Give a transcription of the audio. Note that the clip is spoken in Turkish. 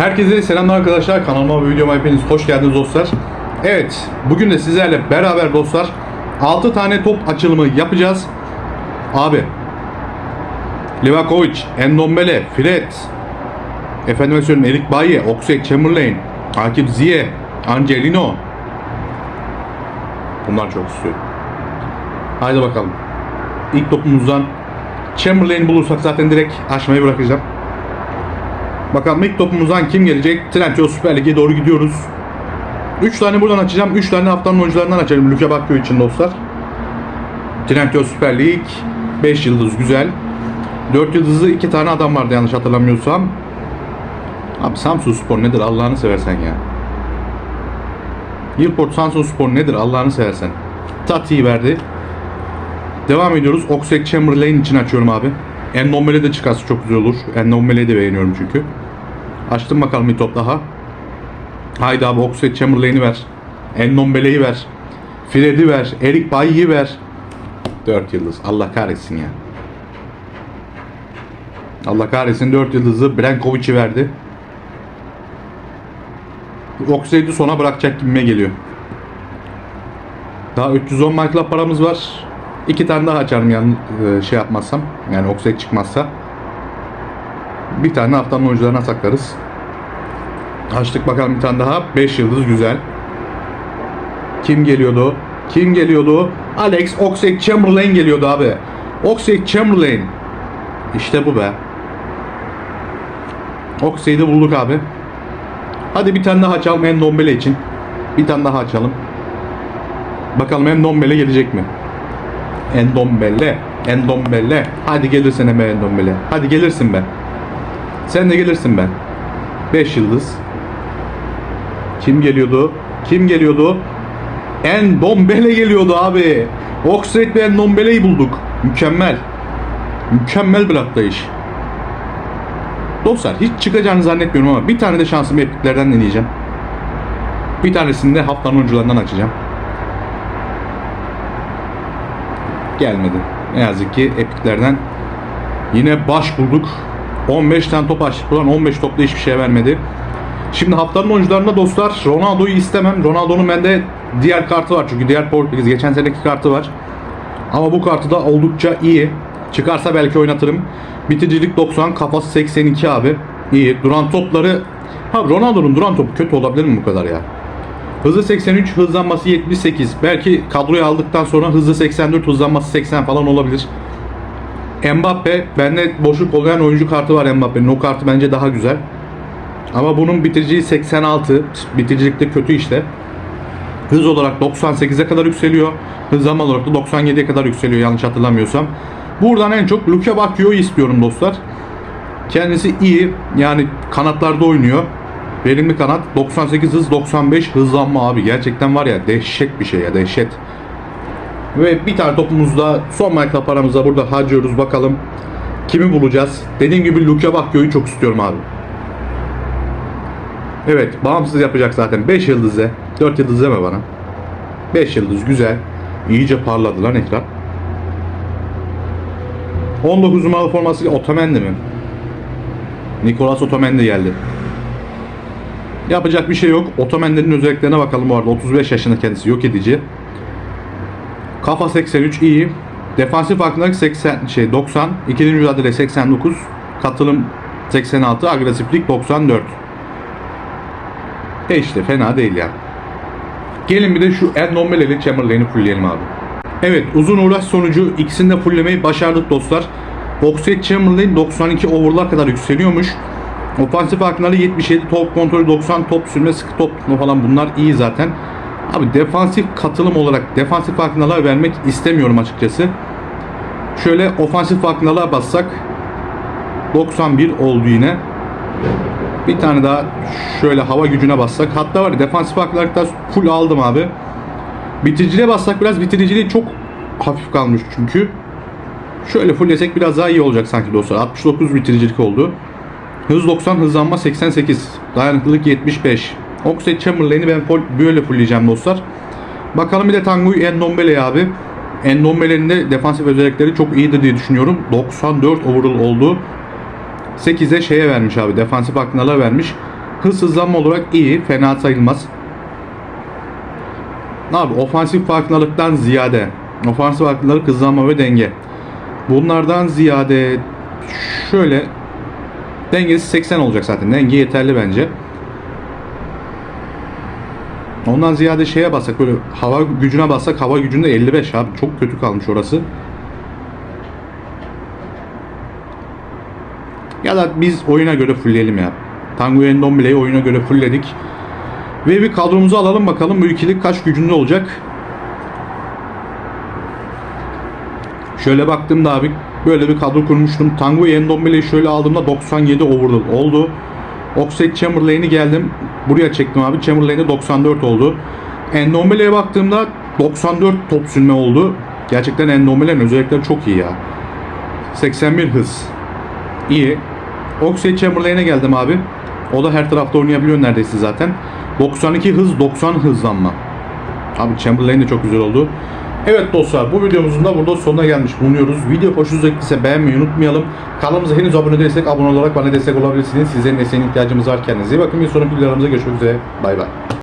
Herkese selamlar arkadaşlar. Kanalıma ve videoma hepiniz hoş geldiniz dostlar. Evet, bugün de sizlerle beraber dostlar 6 tane top açılımı yapacağız. Abi Livakovic, Endombele, Fred, efendime söyleyeyim Erik Bayi, Oxlade Chamberlain, Akif Ziye, Angelino. Bunlar çok istiyor. Haydi bakalım. İlk topumuzdan Chamberlain bulursak zaten direkt açmayı bırakacağım. Bakalım ilk topumuzdan kim gelecek? Trendyol Süper Lig'e doğru gidiyoruz. 3 tane buradan açacağım. 3 tane haftanın oyuncularından açarım. Luka Bakio için dostlar. Trendyol Süper Lig. 5 yıldız güzel. 4 yıldızlı 2 tane adam vardı yanlış hatırlamıyorsam. Abi Samsun Spor nedir Allah'ını seversen ya. Yılport Samsun Spor nedir Allah'ını seversen. Tati'yi verdi. Devam ediyoruz. Oxlade Chamberlain için açıyorum abi. Endombele de çıkarsa çok güzel olur. Endombele'yi de beğeniyorum çünkü. Açtım bakalım bir top daha. Haydi abi Oxlade Chamberlain'i ver. Endombele'yi ver. Fred'i ver. Erik Bayi'yi ver. 4 yıldız. Allah kahretsin ya. Allah kahretsin 4 yıldızı Brankovic'i verdi. Oxlade'i sona bırakacak gibime geliyor. Daha 310 markla paramız var. İki tane daha açarım yani e, şey yapmazsam. Yani Oxlade çıkmazsa. Bir tane haftanın oyuncularına saklarız. Açtık bakalım bir tane daha. 5 yıldız güzel. Kim geliyordu? Kim geliyordu? Alex Oxlade Chamberlain geliyordu abi. Oxlade Chamberlain. İşte bu be. Oxlade'i bulduk abi. Hadi bir tane daha açalım Endombele için. Bir tane daha açalım. Bakalım Endombele gelecek mi? Endombele, Endombele. Hadi gelirsin be Endombele. Hadi gelirsin be. Sen de gelirsin be. 5 yıldız. Kim geliyordu? Kim geliyordu? Endombele geliyordu abi. Oxlade ve Endombele'yi bulduk. Mükemmel. Mükemmel bir atlayış. Dostlar hiç çıkacağını zannetmiyorum ama bir tane de şansımı epiklerden deneyeceğim. Bir tanesini de haftanın oyuncularından açacağım. gelmedi. Ne yazık ki epiklerden yine baş bulduk. 15 tane top açtık. Buradan 15 topla hiçbir şey vermedi. Şimdi haftanın oyuncularında dostlar Ronaldo'yu istemem. Ronaldo'nun bende diğer kartı var çünkü diğer Portekiz geçen seneki kartı var. Ama bu kartı da oldukça iyi. Çıkarsa belki oynatırım. Bitiricilik 90, kafası 82 abi. İyi. Duran topları Ha Ronaldo'nun duran topu kötü olabilir mi bu kadar ya? Hızı 83, hızlanması 78. Belki kadroya aldıktan sonra hızı 84, hızlanması 80 falan olabilir. Mbappe, bende boşluk olmayan oyuncu kartı var Mbappe'nin. O kartı bence daha güzel. Ama bunun bitiriciliği 86. Bitiricilik de kötü işte. Hız olarak 98'e kadar yükseliyor. Hızlanma olarak da 97'ye kadar yükseliyor yanlış hatırlamıyorsam. Buradan en çok Luka Bakio'yu istiyorum dostlar. Kendisi iyi. Yani kanatlarda oynuyor. Verimli kanat 98 hız 95 hızlanma abi gerçekten var ya dehşet bir şey ya dehşet. Ve bir tane topumuzda son marka paramızda burada harcıyoruz bakalım kimi bulacağız. Dediğim gibi Luka Bakio'yu çok istiyorum abi. Evet bağımsız yapacak zaten 5 yıldızı 4 yıldız deme bana. 5 yıldız güzel. İyice parladı lan ekran. 19 numaralı forması Otamendi mi? Nicolas Otamendi geldi. Yapacak bir şey yok. Otomenlerin özelliklerine bakalım bu arada. 35 yaşında kendisi yok edici. Kafa 83 iyi. Defansif farkındalık 80 şey 90. İkili mücadele 89. Katılım 86. Agresiflik 94. E işte fena değil ya. Gelin bir de şu Endombele ile Chamberlain'i fullleyelim abi. Evet uzun uğraş sonucu ikisini de fulllemeyi başardık dostlar. Oxlade Chamberlain 92 over'lar kadar yükseliyormuş. Ofansif hakları 77, top kontrolü 90, top sürme, sıkı top tutma falan bunlar iyi zaten. Abi defansif katılım olarak defansif farkındalığa vermek istemiyorum açıkçası. Şöyle ofansif farkındalığa bassak 91 oldu yine. Bir tane daha şöyle hava gücüne bassak. Hatta var ya defansif farkındalıkta full aldım abi. Bitiriciliğe bassak biraz bitiriciliği çok hafif kalmış çünkü. Şöyle fulllesek biraz daha iyi olacak sanki dostlar. 69 bitiricilik oldu. Hız 90, hızlanma 88. Dayanıklılık 75. Oxlade Chamberlain'i ben böyle fullleyeceğim dostlar. Bakalım bir de Tanguy Endombele abi. Endombele'nin de defansif özellikleri çok iyidir diye düşünüyorum. 94 overall oldu. 8'e şeye vermiş abi. Defansif aklına vermiş. hız hızlanma olarak iyi. Fena sayılmaz. Abi ofansif farkındalıktan ziyade ofansif farkındalık hızlanma ve denge. Bunlardan ziyade şöyle dengesi 80 olacak zaten. Denge yeterli bence. Ondan ziyade şeye bassak böyle hava gücüne bassak hava gücünde 55 abi. Çok kötü kalmış orası. Ya da biz oyuna göre fullleyelim ya. Tango Endombile'yi oyuna göre fullledik. Ve bir kadromuzu alalım bakalım bu ikilik kaç gücünde olacak. Şöyle baktığımda abi böyle bir kadro kurmuştum. Tango Endombile'yi şöyle aldığımda 97 overall oldu. Oxide Chamberlain'i geldim. Buraya çektim abi. Chamberlain'de 94 oldu. Endombile'ye baktığımda 94 top sürme oldu. Gerçekten Endombile'nin özellikleri çok iyi ya. 81 hız. İyi. Oxlade Chamberlain'e geldim abi. O da her tarafta oynayabiliyor neredeyse zaten. 92 hız, 90 hızlanma. Abi Chamberlain de çok güzel oldu. Evet dostlar bu videomuzun da burada sonuna gelmiş bulunuyoruz. Video hoşunuza gittiyse beğenmeyi unutmayalım. Kanalımıza henüz abone değilsek abone olarak bana destek olabilirsiniz. Sizlerin desteğine ihtiyacımız var. Kendinize iyi bakın. Bir sonraki videolarımıza görüşmek üzere. Bay bay.